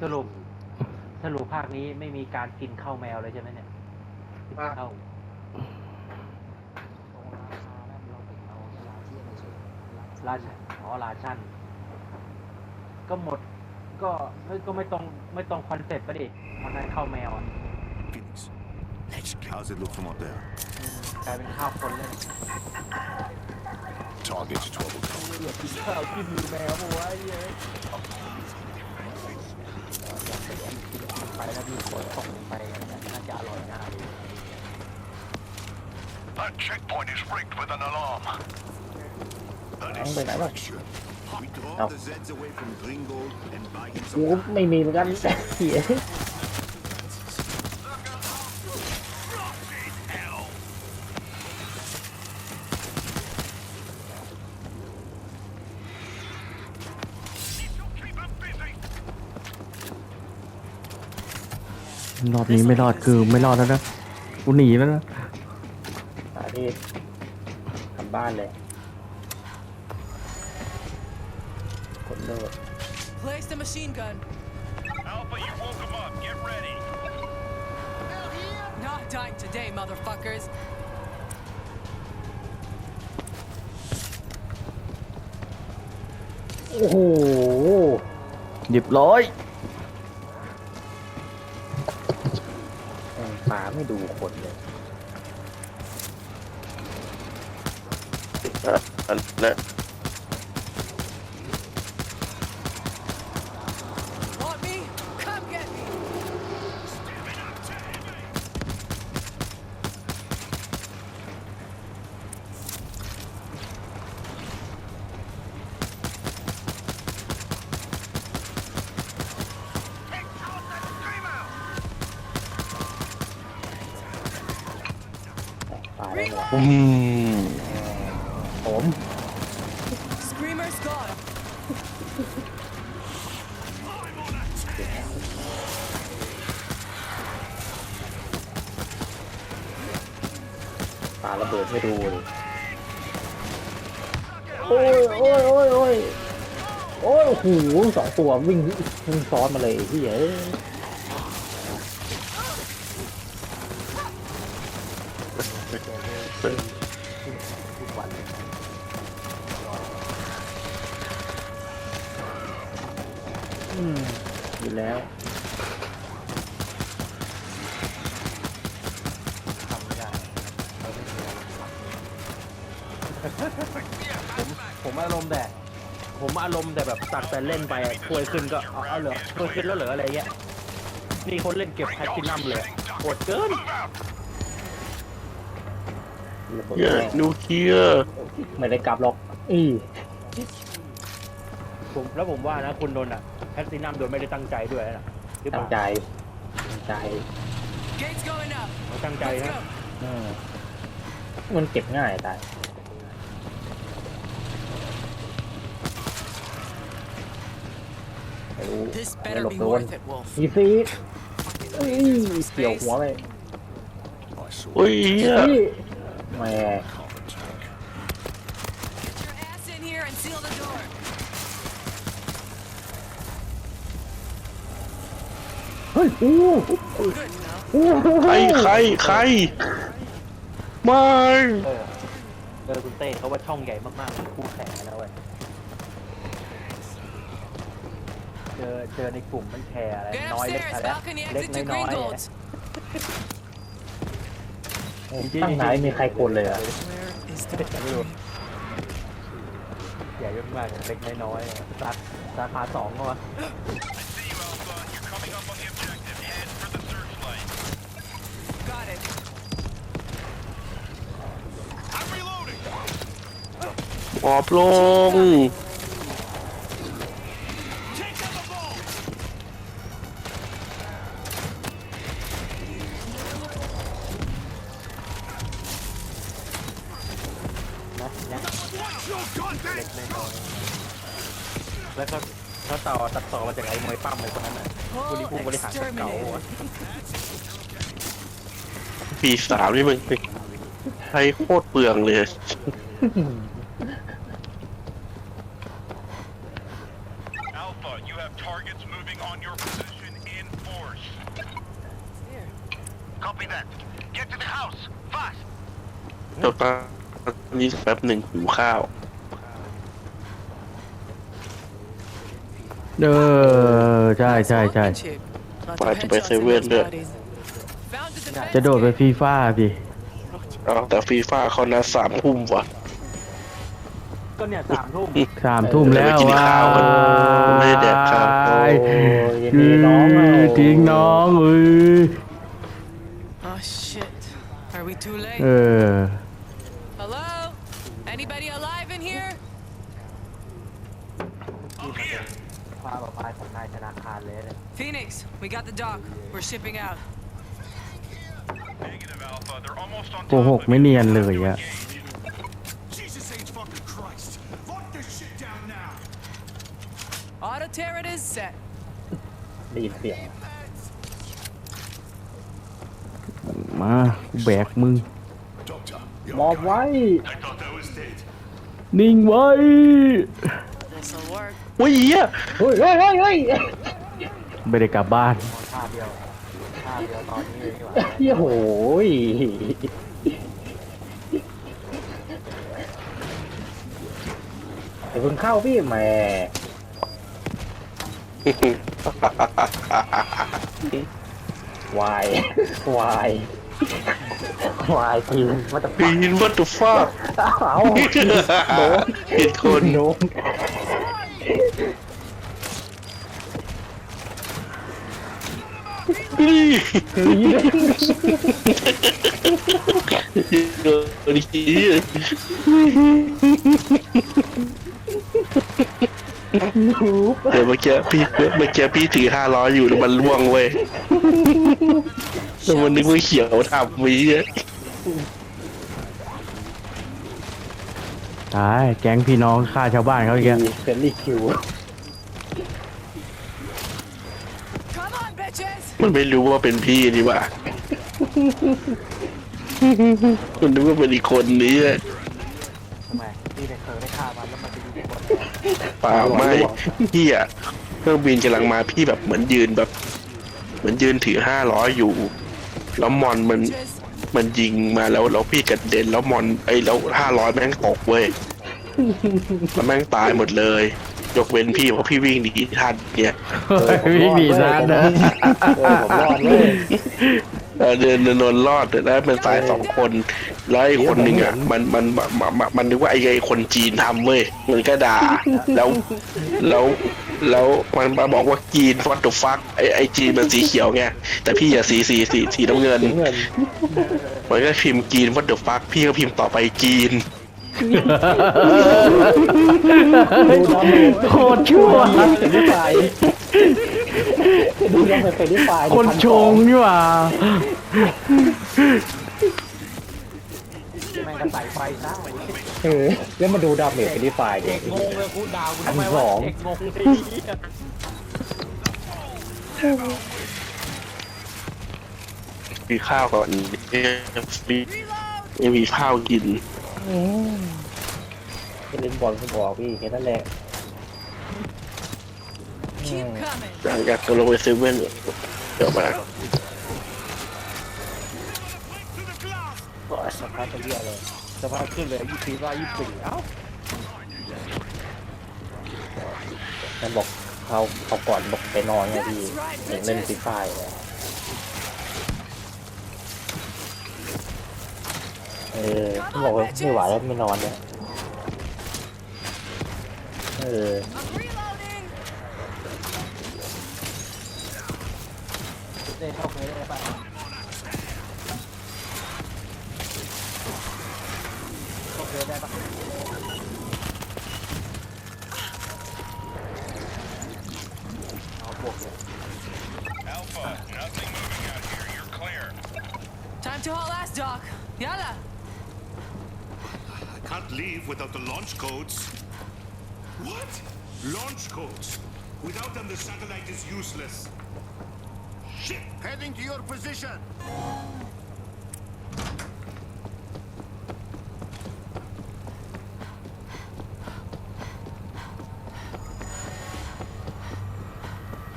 สรุป สรุปภาคนี้ไม่มีการกินข้าวแมวเลยใช่ไหมเนี่ยกินข้าวราชอ๋อราชันก็หมดก็ไม่ก็ไม่ตรงไม่ตรงคอนเซ็ปต์ปะดิมันนั้นข้าวแมวอะ Phoenix. Let's go. How's it look from up there? กลายเป็นข้าวคนเลย Target's 12 o'clock. ข้าวกินแมวหัวเย ไปแล้วมีคนส่งไปน่าจะอร่อยน่าดู That checkpoint is rigged with an alarm. That ต้อง is ไปไหนวะ Sure. We draw Oh. the Zeds away from Gringold and buy him กู some ไม่มีเหมือนกันแต่เหี้ย รอบนี้ไม่รอดคือไม่รอดแล้วนะกูหนีแล้วนะหาที่ทำบ้านเลยคนเลิก Place the machine gun. Alpha, you woke him up. Get ready. Not dying today, motherfuckers. โอ้โห เรียบร้อย ไม่ดูคนเลยอะอันนะ Want me? Come get me. ป่าได้หมด อืมผม Screamer's gone. ป่าระเบิดไม่ดูเลยโอ้ยโอ้ยโอ้ยโอ้ยโอ้ยโอ้โหสองตัววิ่งวิ่งซ้อนมาเลยที่เอ้ยอื ต่แบบตัดแต่เล่นไปอะถ้วยขึ้นก็เอาเอาเหรอถ้วยขึ้นแล้วเหรออะไรเงี้ยนี่คนเล่นเก็บแพทตินัมเลยโหดเกินระเบิดเหี้ยแม่งนิวเคลียร์ไม่ได้กลับหรอกอีผมแล้วผมว่านะคุณโดนอะแพทตินัมโดยไม่ได้ตั้งใจด้วยนะหรือเปตั้ล่างใจ ตั้งใจ Gates going up. เขาตั้งใจ Let's นะ go. อืมมันเก็บง่ายตายไม่รู้ This ไม่ better หลบ be โดน worth it, Wolf. มีซีดอุ้ยเกี่ยวหัวไป I saw โอ้ยเหี้ยนี่แหม coffin tank. Get your ass in here and seal the door. เฮ้ยอู้ Good enough. อู้ใครใครใครไม่เออเออคุณเต้เขาว่าช่องใหญ่มากๆเลยคู่แข่งนะเว้ย เจอเจอในกลุ่มมันแชร์อะไร Get น้อยเล็ก upstairs. อะไร Balcony เล็ก exit to น้อยๆ Gringotts. ตั้งไหนมีใครกดเลยอะ Where is the ไม่รู้ใหญ่มากๆเล็กน้อยๆสาสาขาสองก็วะ See you, Alpha. You're coming ปีสามนี่มันใช้โคตรเปลืองเลย Alpha, you have targets moving on your position in force. Copy that. Get to the house, fast. เดี๋ยวตอนนี้แป๊บหนึ่งหิวข้าว เออใช่ใช่ ใช่ว่าจะไปเซเว่นด้วย Found the defense จะโดดไป kit. ฟีฟ่าพี่อ๋อแต่ฟีฟ่าเขานัดสามทุ่มว่ะ ก็เนี่ยสามทุ่มสามทุ่มแล้วเดี๋ยวไปกินว่าข้าวกันไม่ได้แดกข้าวโอ้ยยังมีน้องอะทิ้งน้องเอ้ย Oh shit. Are we too เอ late? อ Hello? Anybody alive in here? พาแบบพายของนายธนาคารเลยเนี่ย Phoenix, we got the dock. We're shipping out. Negative Alpha, they're almost on โกหกไม่เนียนเลยอะ Jesus H fucking Christ! Lock this shit down now! Auto turret is set. ได้ยินเสียงมาแบกมึง Doctor, มอบไว้ I thought I was dead. นิ่งไว้ This'll work. อุ้ยเหี้ยเฮ้ยเฮ้ยเฮ้ยเฮ้ยไม่ได้กลับบ้าน ท่าเดียวท่าเดียวตอนนี้เลยดีกว่าเฮ้ยโหยเดี๋ยวเพิ่งเข้าพี่แหมวายวายวายทีมมันจะปีนวัตถุฟ้าเอาโดน ผิดคน โดน นี่คือยิงโดนอีกทีนูบเดี๋ยวเมื่อกี้พี่เมื่อกี้พี่ถือห้าร้อยอยู่แล้วมันล่วงเว้ยแล้วมันนึกว่าเขียวทำมีอะตายแก๊งพี่น้องฆ่าชาวบ้านเขาอีกแล้วเฟรนลี่คิว Come on, bitches! มันไม่รู้ว่าเป็นพี่นี่หว่ามันนึกว่าเป็นอีกคนนี้อะทำไมพี่ได้เคยได้ฆ่ามันแล้วมันจะอยู่บนเปล่าไม่พี่อะเครื่องบินกำลังมาพี่แบบเหมือนยืนแบบ เหมือนยืนถือห้าร้อยอยู่ แล้วมอนมัน Bitches. มันยิงมาแล้วแล้วพี่กระเด็นแล้วมอนไอ้ยแล้วห้าร้อยแม่งตกเว้ยแล้วแม่งตายหมดเลย ยกเว้นพี่เพราะพี่วิ่งหนีทันเนี่ยไม่มีนัดนะ เออผมรอดเลยเออเดินนนรอดแต่แล้วเป็นตายสองคนแล้วไอ้คนหนึ่งอะมันมันมันมันมันนึกว่าไอ้ไอ้คนจีนทำเว้ยมันก็ด่าแล้วแล้วแล้วมันมาบอกว่าจีนฟัตตุฟักไอ้ไอ้จีนมันสีเขียวไงแต่พี่อย่าสีสีสีสีน้ำเงินเงิน มันก็พิมพ์จีนฟัตตุฟักพี่ก็พิมพ์ต่อไปจีนดูน้องเลย โคตรชั่ว เป็นที่ไฟดูน้องเป็นที่ไฟคนชงนี่หว่า แม่งก็ใส่ไฟซะเออแล้วมาดูดาเมจเป็นที่ไฟเด็กงงเลยกูดาวกูทำไมอันสวะองเด็กงงเลยมีข้าวก่อนมียังมีข้าวกิน เล่นบอลก็บอกพี่แค่นั้นแหละ Keep coming. หลังจากลงไปเซเว่นเดี๋ยวมาก็สภาพจะเรียเลยสภาพขึ้นเลยยี่สิบว่ายี่สิบเอ้ามันบอกเขาเขาก่อนบอกไปนอนไงพี่เห็นเล่นฟรีไฟเลย เออเขาบอกว่าไม่ไหวแล้วไม่นอนเนี่ยเออได้เข้าไปได้ปะ without the launch codes. What? Launch codes. Without them, the satellite is useless. Ship heading to your position.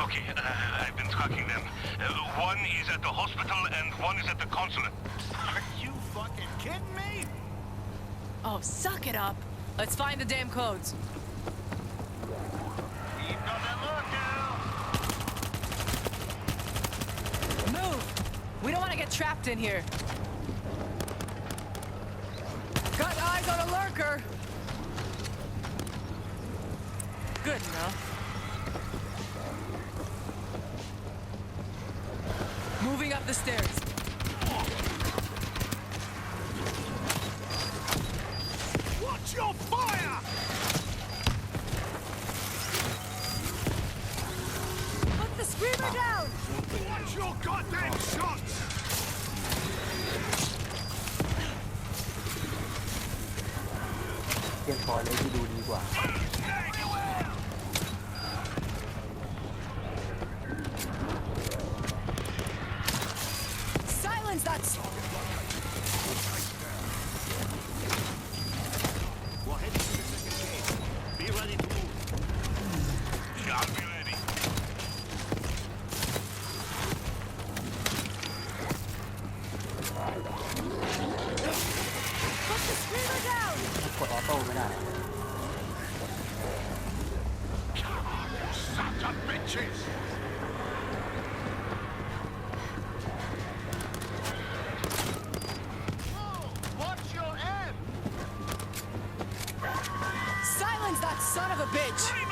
Okay, uh, I've been tracking them. Uh, one is at the hospital and one is at the consulate. Are you fucking kidding me? Oh, suck it up. Let's find the damn codes. Keep on the lookout. Move! We don't want to get trapped in here. Got eyes on a lurker! Good enough. Moving up the stairs. silence that... son of a bitch!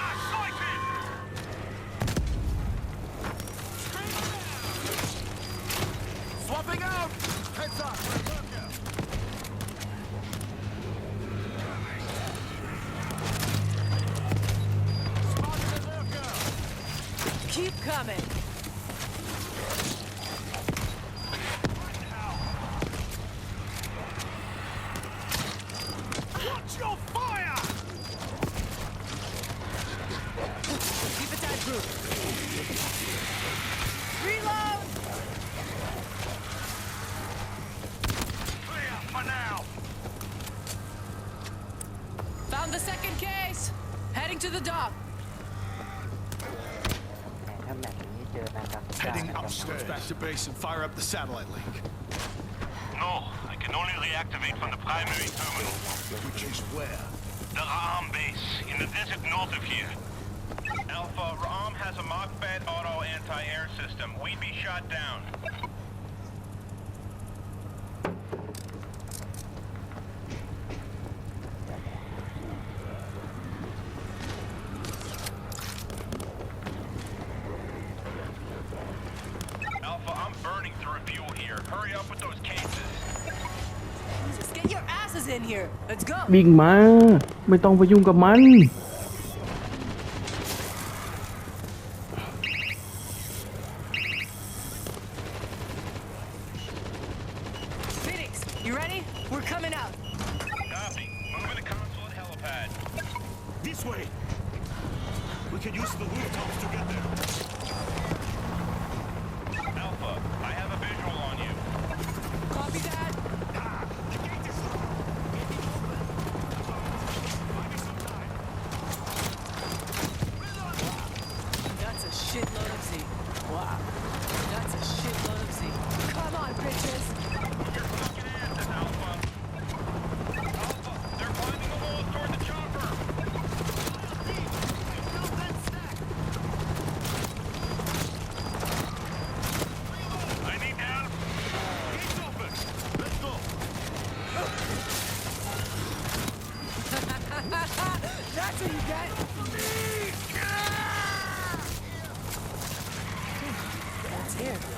Upstairs. Back to base and fire up the satellite link. No, I can only reactivate from the primary terminal. Which is where? The Ram base, in the desert north of here. Alpha, Ram has a Mach-Bed auto anti-air system. We'd be shot down. วิ่งมา ไม่ต้องไปยุ่งกับมัน That's what you get! That's here.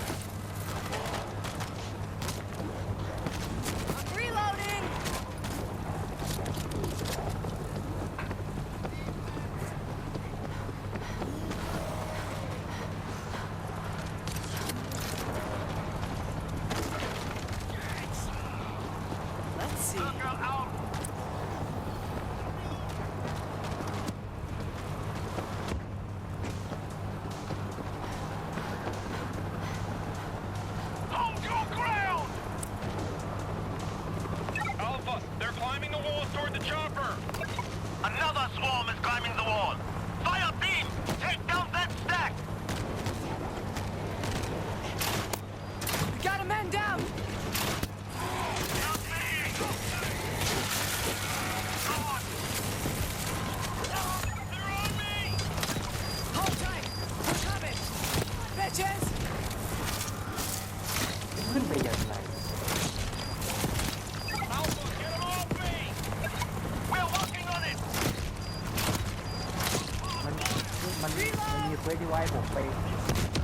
มันมีเควสที่ไว้ผมไป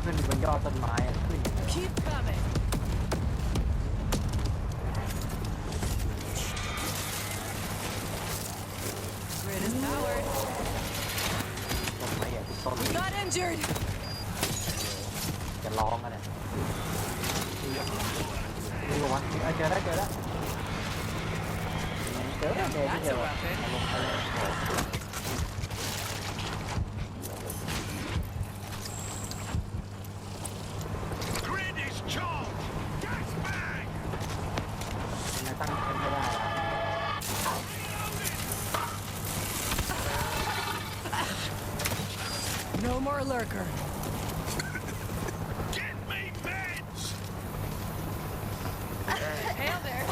ขึ้นบนยอดต้นไม้อะขึ้น Keep coming. Grid is powered. ต้นไม้ใหญ่ทุกต้น Not injured. จะร้องกันเนี่ยนี่ก็วะเอ้ยเจอแล้วเจอแล้วเจอแล้วเจอที่ That's เจ a อ weapon. กริด is charged. Gas bag. ยังตั้งแคมป์ไม่ได้อะ No more lurker. Get me beds. Hail there.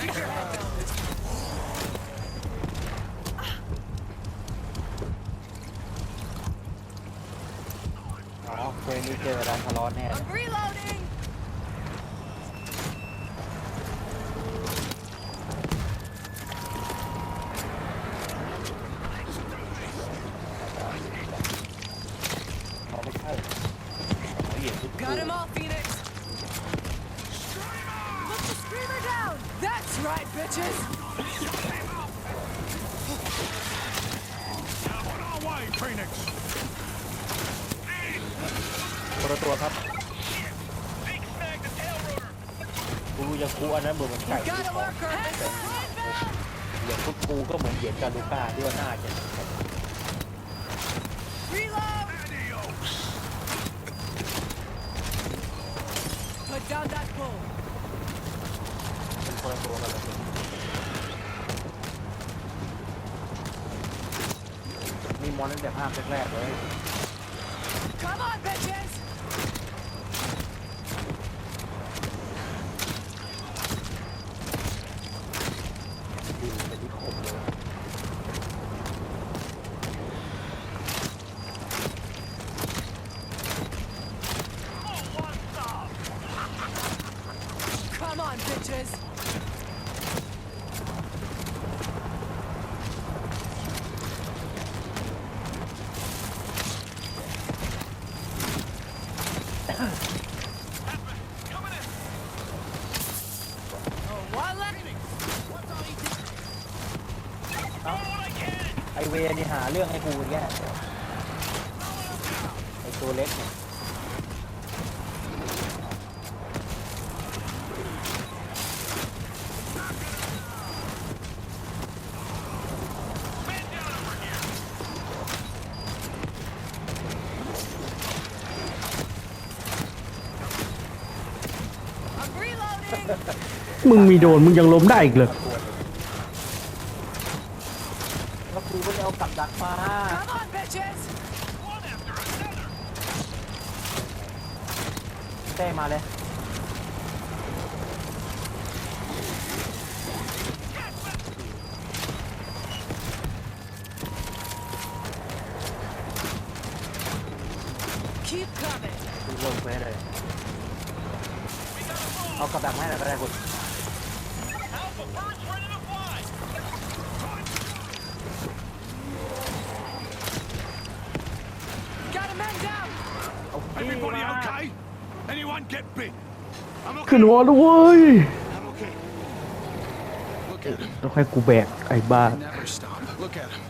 Keep your head down. อ๋อเควสนี้เจอแล้วทะเลาะแน่ I'm reloading. เขาไม่ใช่เขาเหยียบทุก Got him all, Phoenix. Put the screamer down. That's right, bitches. On our way, Phoenix. คนละตัวครับ Zeke snagged the tail rotor! กูยังกูอั นนั้นเหมือนมันไก่ Got a lurker. Heads up. อย่างทุกกูก็เหมือนเหยียบกาลูก้าที่ว่าหน้าจะ Reload. Adios. Put down that bull. เป็นคนละตัวกันเลยมีมอนตั้งแต่ภาพแรกๆเลย Come on, bitches. ดีเป็นที่คมเลย Come on, bitches. Oh, one left. ไอเวรนี่หาเรื่องให้กูอย่างเงี้ยไอตัวเล็กเนี่ย I'm reloading. มึงมีโดนมึงยังล้มได้อีกเลยล้วกูก็จะเอากับดักมา Come on, bitches. เต้มาเลย Keep coming. กูเริ่มเควสเลย เอากับดักมาให้หน่อยก็ได้คุณ Alpha, bird's ready to fly! Got a man down. เอาขี้ Everybody มา okay? Anyone get bit? I'm ขึ้น okay. หัวแล้วเว้ย I'm okay. Look at him. ต้องให้กูแบกไอ้บ้า Never stop. Look at him.